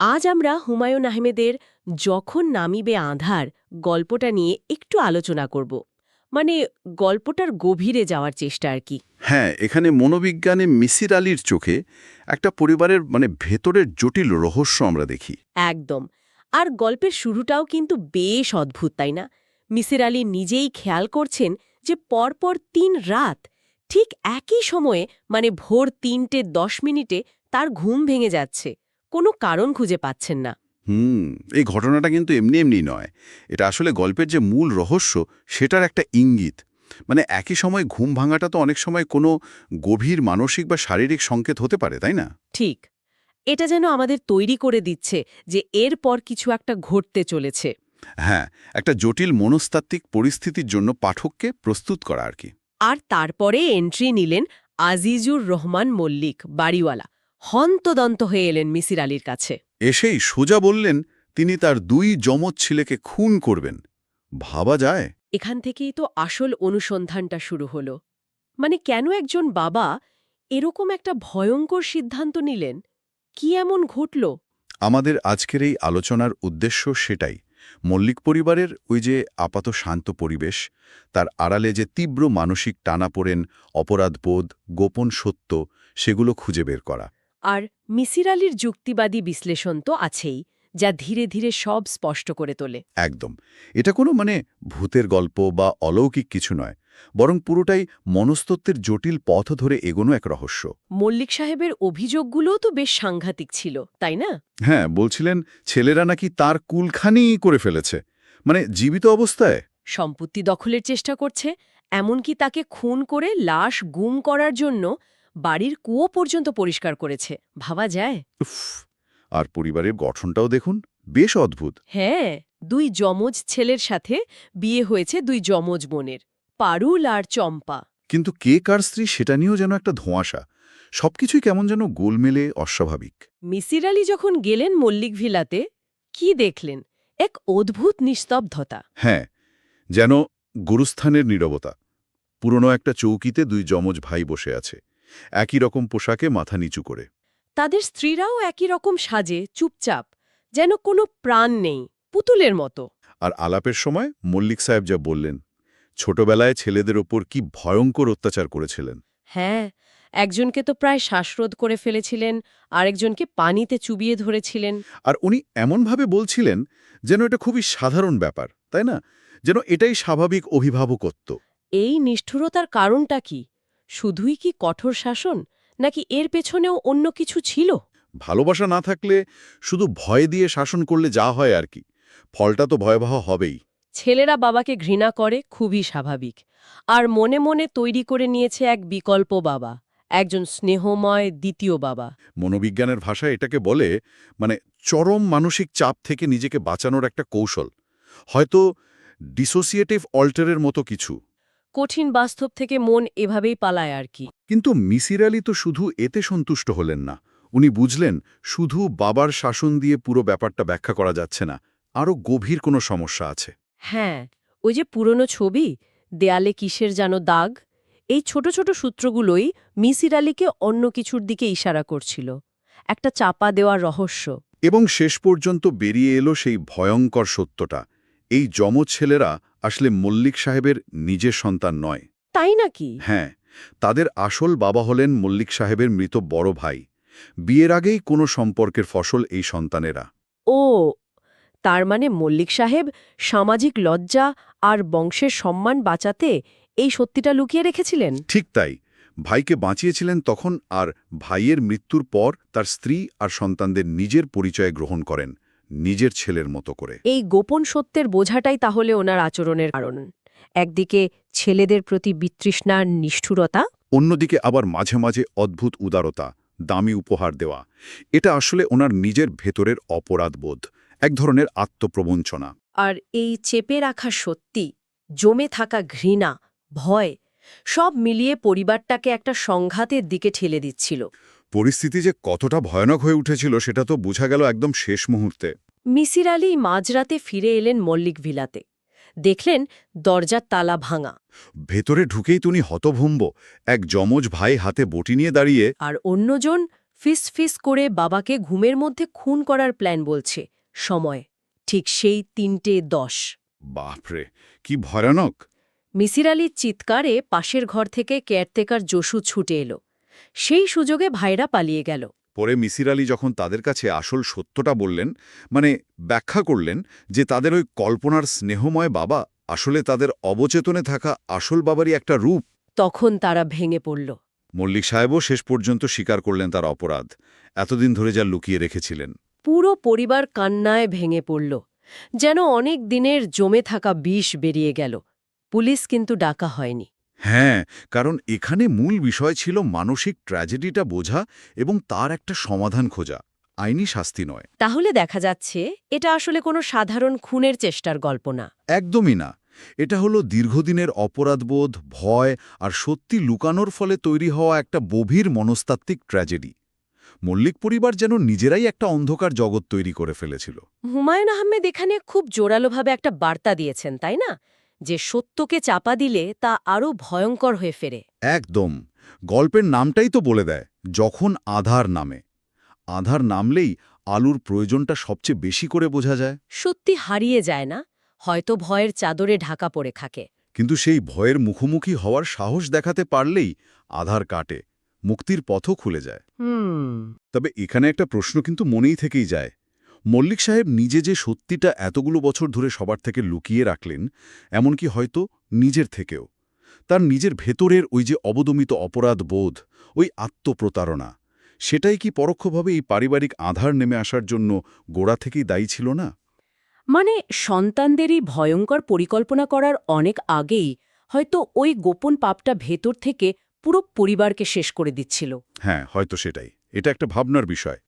আজ আমরা হুমায়ুন আহমেদের যখন নামিবে আধার গল্পটা নিয়ে একটু আলোচনা করব। মানে গল্পটার গভীরে যাওয়ার চেষ্টা আর কি। হ্যাঁ এখানে মনোবিজ্ঞানে মিসির আলীর চোখে একটা পরিবারের মানে ভেতরের জটিল রহস্য আমরা দেখি। একদম। আর গল্পের শুরুটাও কিন্তু বেশ অদ্ভুত তাই না? মিসির আলী নিজেই খেয়াল করছেন যে পরপর তিন রাত ঠিক একই সময়ে মানে ভোর তিনটে দশ মিনিটে তার ঘুম ভেঙে যাচ্ছে। কোনো কারণ খুঁজে পাচ্ছেন না। হুম এই ঘটনাটা কিন্তু এমনি এমনি নয়। এটা আসলে গল্পের যে মূল রহস্য সেটার একটা ইঙ্গিত। মানে একই সময় ঘুম ভাঙাটা তো অনেক সময় কোনো গভীর মানসিক বা শারীরিক সংকেত হতে পারে তাই না? ঠিক। এটা যেন আমাদের তৈরি করে দিচ্ছে যে এরপর কিছু একটা ঘটতে চলেছে। হ্যাঁ একটা জটিল মনস্তাত্ত্বিক পরিস্থিতির জন্য পাঠককে প্রস্তুত করা আর কি। আর তারপরে এন্ট্রি নিলেন আজিজুর রহমান মল্লিক বাড়িওয়ালা। হন্তদন্ত হয়ে এলেন মিসির আলীর কাছে। এসেই সোজা বললেন তিনি তার দুই যমজ ছেলেকে খুন করবেন। ভাবা যায়। এখান থেকেই তো আসল অনুসন্ধানটা শুরু হলো। মানে কেন একজন বাবা এরকম একটা ভয়ঙ্কর সিদ্ধান্ত নিলেন? কি এমন ঘটল? আমাদের আজকের এই আলোচনার উদ্দেশ্য সেটাই। মল্লিক পরিবারের ওই যে আপাত শান্ত পরিবেশ তার আড়ালে যে তীব্র মানসিক টানাপোড়েন অপরাধবোধ গোপন সত্য সেগুলো খুঁজে বের করা। আর মিসির আলীর যুক্তিবাদী বিশ্লেষণ তো আছেই যা ধীরে ধীরে সব স্পষ্ট করে তোলে। একদম। এটা কোনো মানে ভূতের গল্প বা অলৌকিক কিছু নয় বরং পুরোটাই মনস্তত্ত্বের জটিল পথ ধরে এগোনো এক রহস্য। মল্লিক সাহেবের অভিযোগগুলোও তো বেশ সাংঘাতিক ছিল তাই না? হ্যাঁ বলছিলেন ছেলেরা নাকি তার কুলখানি করে ফেলেছে। মানে জীবিত অবস্থায়? সম্পত্তি দখলের চেষ্টা করছে এমনকি তাকে খুন করে লাশ গুম করার জন্য বাড়ির কুয়ো পর্যন্ত পরিষ্কার করেছে ভাবা যায়? উফ আর পরিবারের গঠনটাও দেখুন বেশ অদ্ভুত। হ্যাঁ দুই যমজ ছেলের সাথে বিয়ে হয়েছে দুই যমজ বোনের পারুল আর চম্পা। কিন্তু কে কার স্ত্রী সেটা নিয়েও যেন একটা ধোঁয়াশা। সবকিছুই কেমন যেন গোলমেলে অস্বাভাবিক। মিসির আলী যখন গেলেন মল্লিক ভিলাতে কি দেখলেন? এক অদ্ভুত নিস্তব্ধতা। হ্যাঁ যেন গুরুস্থানের নীরবতা। পুরনো একটা চৌকিতে দুই যমজ ভাই বসে আছে। একই রকম পোশাকে মাথা নিচু করে। তাদের স্ত্রীরাও একই রকম সাজে চুপচাপ যেন কোনো প্রাণ নেই পুতুলের মতো। আর আলাপের সময় মল্লিক সাহেব যা বললেন ছোটবেলায় ছেলেদের ওপর কি ভয়ঙ্কর অত্যাচার করেছিলেন। হ্যাঁ একজনকে তো প্রায় শ্বাসরোধ করে ফেলেছিলেন আরেকজনকে পানিতে চুবিয়ে ধরেছিলেন। আর উনি এমনভাবে বলছিলেন যেন এটা খুবই সাধারণ ব্যাপার তাই না? যেন এটাই স্বাভাবিক অভিভাবকত্ব। এই নিষ্ঠুরতার কারণটা কি? শুধুই কি কঠোর শাসন নাকি এর পেছনেও অন্য কিছু ছিল? ভালোবাসা না থাকলে শুধু ভয় দিয়ে শাসন করলে যা হয় আর কি। ফলটা তো ভয়াবহ হবেই। ছেলেরা বাবাকে ঘৃণা করে খুবই স্বাভাবিক। আর মনে মনে তৈরি করে নিয়েছে এক বিকল্প বাবা একজন স্নেহময় দ্বিতীয় বাবা। মনোবিজ্ঞানের ভাষায় এটাকে বলে মানে চরম মানসিক চাপ থেকে নিজেকে বাঁচানোর একটা কৌশল। হয়তো ডিসোসিয়েটিভ অল্টারের মতো কিছু। কঠিন বাস্তব থেকে মন এভাবেই পালায় আর কি। কিন্তু মিসির আলী তো শুধু এতে সন্তুষ্ট হলেন না। উনি বুঝলেন শুধু বাবার শাসন দিয়ে পুরো ব্যাপারটা ব্যাখ্যা করা যাচ্ছে না। আরও গভীর কোনো সমস্যা আছে। হ্যাঁ ওই যে পুরনো ছবি দেয়ালে কিসের যেন দাগ এই ছোট ছোট সূত্রগুলোই মিসির আলীকে অন্য কিছুর দিকে ইশারা করছিল। একটা চাপা দেওয়ার রহস্য। এবং শেষ পর্যন্ত বেরিয়ে এলো সেই ভয়ঙ্কর সত্যটা। এই যমজ ছেলেরা আসলে মল্লিক সাহেবের নিজের সন্তান নয়। তাই নাকি? হ্যাঁ তাদের আসল বাবা হলেন মল্লিক সাহেবের মৃত বড় ভাই। বিয়ের আগেই কোনো সম্পর্কের ফসল এই সন্তানেরা। ও তার মানে মল্লিক সাহেব সামাজিক লজ্জা আর বংশের সম্মান বাঁচাতে এই সত্যিটা লুকিয়ে রেখেছিলেন? ঠিক তাই। ভাইকে বাঁচিয়েছিলেন তখন আর ভাইয়ের মৃত্যুর পর তার স্ত্রী আর সন্তানদের নিজের পরিচয় গ্রহণ করেন। নিজের ছেলের মতো করে। এই গোপন সত্যের বোঝাটাই তাহলে ওনার আচরণের কারণ। একদিকে ছেলেদের প্রতি বিতৃষ্ণার নিষ্ঠুরতা। অন্যদিকে আবার মাঝে মাঝে অদ্ভুত উদারতা দামি উপহার দেওয়া। এটা আসলে ওনার নিজের ভেতরের অপরাধবোধ এক ধরনের আত্মপ্রবঞ্চনা। আর এই চেপে রাখা সত্যি জমে থাকা ঘৃণা ভয় সব মিলিয়ে পরিবারটাকে একটা সংঘাতের দিকে ঠেলে দিচ্ছিল। পরিস্থিতি যে কতটা ভয়ানক হয়ে উঠেছিল সেটা তো বোঝা গেল একদম শেষ মুহূর্তে। মিসির আলী মাঝরাতে ফিরে এলেন মল্লিক ভিলাতে। দেখলেন দরজার তালা ভাঙা। ভেতরে ঢুকেই তুমি হতভম্ব। এক যমজ ভাই হাতে বটি নিয়ে দাঁড়িয়ে আর অন্যজন ফিস ফিস করে বাবাকে ঘুমের মধ্যে খুন করার প্ল্যান বলছে। সময় ঠিক সেই তিনটে দশ। বাপরে কি ভয়ানক! মিসির আলীর চিৎকারে পাশের ঘর থেকে কেয়ারটেকার জসু ছুটে এলো। সেই সুযোগে ভাইরা পালিয়ে গেল। পরে মিসির আলী যখন তাদের কাছে আসল সত্যটা বললেন মানে ব্যাখ্যা করলেন যে তাদের ওই কল্পনার স্নেহময় বাবা আসলে তাদের অবচেতনে থাকা আসল বাবারই একটা রূপ। তখন তারা ভেঙে পড়ল। মল্লিক সাহেবও শেষ পর্যন্ত স্বীকার করলেন তার অপরাধ। এতদিন ধরে যা লুকিয়ে রেখেছিলেন। পুরো পরিবার কান্নায় ভেঙে পড়ল। যেন অনেক দিনের জমে থাকা বিষ বেরিয়ে গেল। পুলিশ কিন্তু ডাকা হয়নি। হ্যাঁ কারণ এখানে মূল বিষয় ছিল মানসিক ট্র্যাজেডিটা বোঝা এবং তার একটা সমাধান খোঁজা আইনি শাস্তি নয়। তাহলে দেখা যাচ্ছে এটা আসলে কোনো সাধারণ খুনের চেষ্টার গল্প না। একদমই না। এটা হলো দীর্ঘদিনের অপরাধবোধ ভয় আর সত্যি লুকানোর ফলে তৈরি হওয়া একটা গভীর মনস্তাত্ত্বিক ট্র্যাজেডি। মল্লিক পরিবার যেন নিজেরাই একটা অন্ধকার জগৎ তৈরি করে ফেলেছিল। হুমায়ুন আহমেদ এখানে খুব জোরালোভাবে একটা বার্তা দিয়েছেন তাই না? যে সত্যকে চাপা দিলে তা আরও ভয়ঙ্কর হয়ে ফেরে। একদম। গল্পের নামটাই তো বলে দেয় যখন আধার নামে। আধার নামলেই আলুর প্রয়োজনটা সবচেয়ে বেশি করে বোঝা যায়। সত্যি হারিয়ে যায় না হয়তো ভয়ের চাদরে ঢাকা পড়ে থাকে। কিন্তু সেই ভয়ের মুখোমুখি হওয়ার সাহস দেখাতে পারলেই আধার কাটে মুক্তির পথও খুলে যায়। হুম। তবে এখানে একটা প্রশ্ন কিন্তু মনেই থেকেই যায় মল্লিক সাহেব নিজে যে সত্যিটা এতগুলো বছর ধরে সবার থেকে লুকিয়ে রাখলেন এমনকি হয়তো নিজের থেকেও। তার নিজের ভেতরের ওই যে অবদমিত অপরাধ বোধ ওই আত্মপ্রতারণা সেটাই কি পরোক্ষভাবে এই পারিবারিক আধার নেমে আসার জন্য গোড়া থেকেই দায়ী ছিল না? মানে সন্তানদেরই ভয়ঙ্কর পরিকল্পনা করার অনেক আগেই হয়তো ওই গোপন পাপটা ভেতর থেকে পুরো পরিবারকে শেষ করে দিচ্ছিল। হ্যাঁ হয়তো সেটাই। এটা একটা ভাবনার বিষয়।